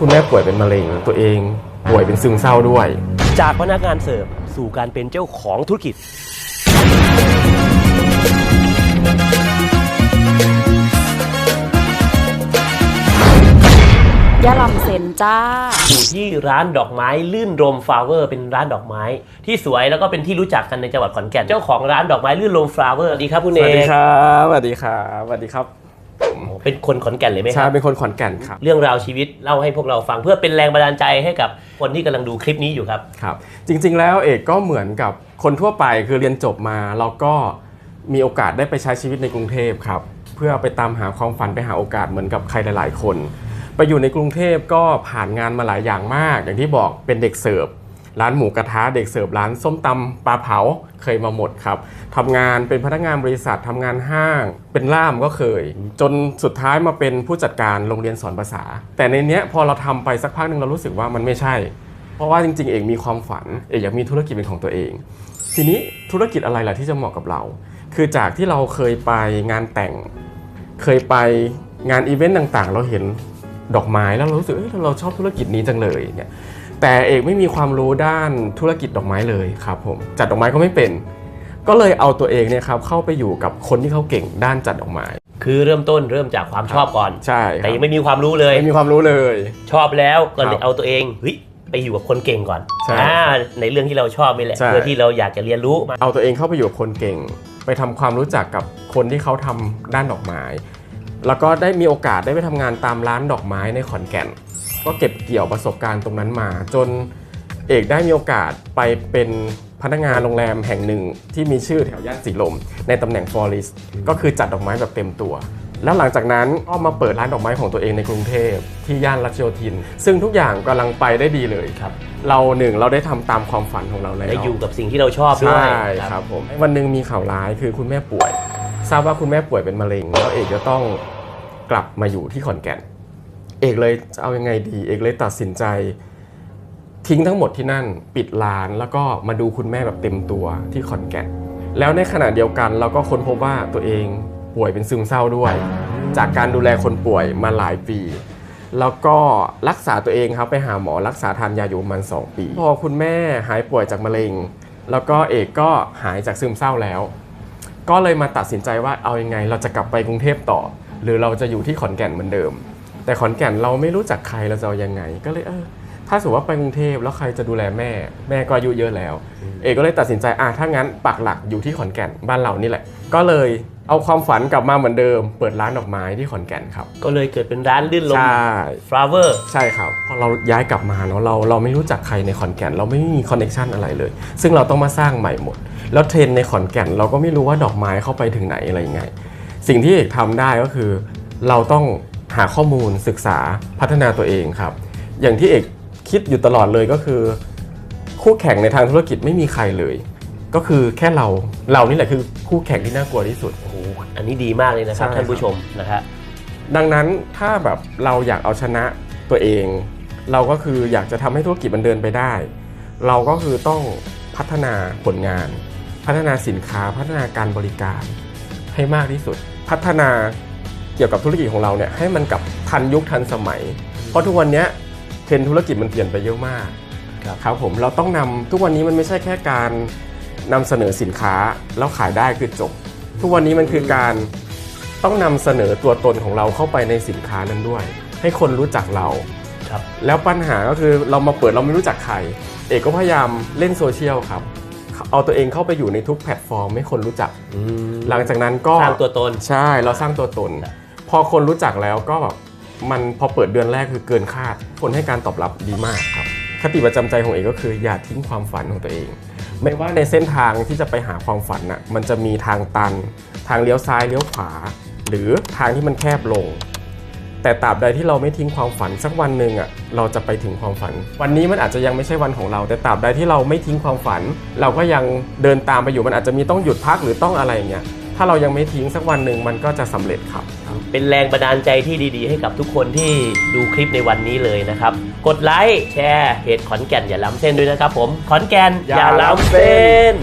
คุณแม่ป่วยเป็นมะเร็งตัวเองป่วยเป็นซึมเศร้าด้วย จากพนักงานเสิร์ฟสู่การเป็นเจ้าของธุรกิจยะลำเซนจ้า อยู่ที่ร้านดอกไม้ลื่นรมฟลาเวอร์เป็นร้านดอกไม้ ที่สวยแล้วก็เป็นที่รู้จักกันในจังหวัดขอนแก่นเจ้าของร้านดอกไม้ลื่นรมฟลาเวอร์สวัสดีครับคุณสเอวัสดีกครับสวัสดีครับสวัสดีครับโอ้โห เป็นคนขอนแก่นเลยไหมคใช่รับเป็นคนขอนแก่นครับ เรื่องราวชีวิตเล่าให้พวกเราฟังเพื่อเป็นแรงบันดาลใจให้กับคนที่กำลังดูคลิปนี้อยู่ครับ ครับจริงๆแล้วเอกก็เหมือนกับคนทั่วไปคือเรียนจบมาแล้วก็มีโอกาสได้ไปใช้ชีวิตในกรุงเทพครับ เพื่อไปตามหาความฝันไปหาโอกาสเหมือนกับใครหลาย ๆ คน ไปอยู่ในกรุงเทพก็ผ่านงานมาหลายอย่างมาก อย่างที่บอกเป็นเด็กเสิร์ฟ ร้านหมูกระทะเด็กเสิร์ฟร้านส้มตำปลาเผาเคยมาหมดครับทำงานเป็นพนักงานบริษัททำงานห้าง เป็นล่ามก็เคย จนสุดท้ายมาเป็นผู้จัดการโรงเรียนสอนภาษา แต่ในเนี้ยพอเราทำไปสักพักหนึ่งเรารู้สึกว่ามันไม่ใช่ เพราะว่าจริง ๆ เอกมีความฝันเอกอยากมีธุรกิจเป็นของตัวเอง ทีนี้ธุรกิจอะไรล่ะที่จะเหมาะกับเรา คือจากที่เราเคยไปงานแต่ง เคยไปงานอีเวนต์ต่างๆ เราเห็นดอกไม้แล้วเรารู้สึกเอ้ยเราชอบธุรกิจนี้จังเลยเนี่ย แต่เอกไม่มีความรู้ด้านธุรกิจดอกไม้เลยครับผมจัดดอกไม้ก็ไม่เป็น ก็เลยเอาตัวเองเนี่ยครับเข้าไปอยู่กับคนที่เขาเก่งด้านจัดดอกไม้ คือเริ่มต้นเริ่มจากความชอบก่อน ใช่คแต่รับยังไม่มีความรู้เลย ไม่มีความรู้เลย ชอบแล้วก็เลครัยบเอาตัวเองเฮ้ยไปอยู่กับคนเก่งก่อนใช่อ่าในเรื่องที่เราชอบนี่แหละ ใช่ เพื่อที่เราอยากจะเรียนรู้มา เอาตัวเองเข้าไปอยู่กับคนเก่ง ไปทำความรู้จักกับคนที่เขาทำด้านดอกไม้ แล้วก็ได้มีโอกาสได้ไปทำงานตามร้านดอกไม้ในขอนแก่น ก็เก็บเกี่ยวประสบการณ์ตรงนั้นมา จนเอกได้มีโอกาสไปเป็นพนักงานโรงแรมแห่งหนึ่งที่มีชื่อแถวย่านสีลม ในตำแหน่งฟลอริสก็คือจัดดอกไม้แบบเต็มตัว แล้วหลังจากนั้นก็มาเปิดร้านดอกไม้ของตัวเองในกรุงเทพที่ย่านรัชโยธิน ซึ่งทุกอย่างกำลังไปได้ดีเลยครับ เราหนึ่งเราได้ทำตามความฝันของเราแล้วได้อยู่กับสิ่งที่เราชอบด้วยใช่ครับผมวันหนึ่งมีข่าวร้ายคือคุณแม่ป่วย ทราบว่าคุณแม่ป่วยเป็นมะเร็งแล้วเอกจะต้องกลับมาอยู่ที่ขอนแก่น เอกเลยจะเอายังไงดี เอกเลยตัดสินใจ ทิ้งทั้งหมดที่นั่นปิดร้านแล้วก็มาดูคุณแม่แบบเต็มตัวที่ขอนแก่นแล้วในขณะเดียวกันเราก็ค้นพบว่าตัวเองป่วยเป็นซึมเศร้าด้วย จากการดูแลคนป่วยมาหลายปี แล้วก็รักษาตัวเองครับไปหาหมอรักษาทานยาอยู่ประมาณ2ปี พอคุณแม่หายป่วยจากมะเร็ง แล้วก็เอกก็หายจากซึมเศร้าแล้ว ก็เลยมาตัดสินใจว่าเอายังไง เราจะกลับไปกรุงเทพต่อ หรือเราจะอยู่ที่ขอนแก่นเหมือนเดิม แต่ขอนแก่นเราไม่รู้จักใครเราจะเอายังไง ก็เลยเออถ้าสมมติว่าไปกรุงเทพแล้วใครจะดูแลแม่ แม่ก็อายุเยอะแล้ว เอกก็เลยตัดสินใจอะถ้างั้นปักหลักอยู่ที่ขอนแก่นบ้านเรานี่แหละ ก็เลยเอาความฝันกลับมาเหมือนเดิม เปิดร้านดอกไม้ที่ขอนแก่นครับ ก็เลยเกิดเป็นร้านลื่นลม ใช่ฟลาเวอร์ใช่ครับพอเราย้ายกลับมาเนาะเราเราไม่รู้จักใครในขอนแก่น เราไม่มีคอนเนคชันอะไรเลย ซึ่งเราต้องมาสร้างใหม่หมด แล้วเทรนด์ในขอนแก่น เราก็ไม่รู้ว่าดอกไม้เข้าไปถึงไหนอะไรยังไง สิ่งที่เอกทำได้ก็คือ เราต้อง หาข้อมูลศึกษาพัฒนาตัวเองครับ อย่างที่เอกคิดอยู่ตลอดเลยก็คือ คู่แข่งในทางธุรกิจไม่มีใครเลย ก็คือแค่เราเรานี่แหละคือคู่แข่งที่น่ากลัวที่สุด โอ้โหอันนี้ดีมากเลยนะครับใช่ ท่านผู้ชมนะฮะดังนั้นถ้าแบบเราอยากเอาชนะตัวเอง เราก็คืออยากจะทำให้ธุรกิจมันเดินไปได้ เราก็คือต้องพัฒนาผลงาน พัฒนาสินค้า พัฒนาการบริการให้มากที่สุด พัฒนา เกี่ยวกับธุรกิจของเราเนี่ยให้มันกับทันยุคทันสมัย เพราะทุกวันเนี้ยเทรนด์ธุรกิจมันเปลี่ยนไปเยอะมากครับครับผมเราต้องนำทุกวันนี้มันไม่ใช่แค่การนำเสนอสินค้าแล้วขายได้คือจบ ทุกวันนี้มันคือการต้องนำเสนอตัวตนของเราเข้าไปในสินค้านั้นด้วย ให้คนรู้จักเราครับแล้วปัญหาก็คือเรามาเปิดเราไม่รู้จักใคร เอกก็พยายามเล่นโซเชียลครับเอาตัวเองเข้าไปอยู่ในทุกแพลตฟอร์มให้คนรู้จักอืมหลังจากนั้นก็สร้างตัวตน ใช่ เราสร้างตัวตน พอคนรู้จักแล้วก็แบบมันพอเปิดเดือนแรกคือเกินคาด คนให้การตอบรับดีมากครับ คติประจำใจของเอกก็คืออย่าทิ้งความฝันของตัวเอง ไม่ว่าในเส้นทางที่จะไปหาความฝันน่ะมันจะมีทางตัน ทางเลี้ยวซ้ายเลี้ยวขวา หรือทางที่มันแคบลง แต่ตราบใดที่เราไม่ทิ้งความฝันสักวันหนึ่งอะเราจะไปถึงความฝัน วันนี้มันอาจจะยังไม่ใช่วันของเรา แต่ตราบใดที่เราไม่ทิ้งความฝัน เราก็ยังเดินตามไปอยู่มันอาจจะมีต้องหยุดพักหรือต้องอะไรอย่างเงี้ย ถ้าเรายังไม่ทิ้งสักวันหนึ่งมันก็จะสำเร็จครับ เป็นแรงบันดาลใจที่ดีๆ ให้กับทุกคนที่ดูคลิปในวันนี้เลยนะครับ กดไลค์แชร์เพจขอนแก่นอย่าล้ำเส้นด้วยนะครับผมขอนแก่นอย่าล้ำเส้น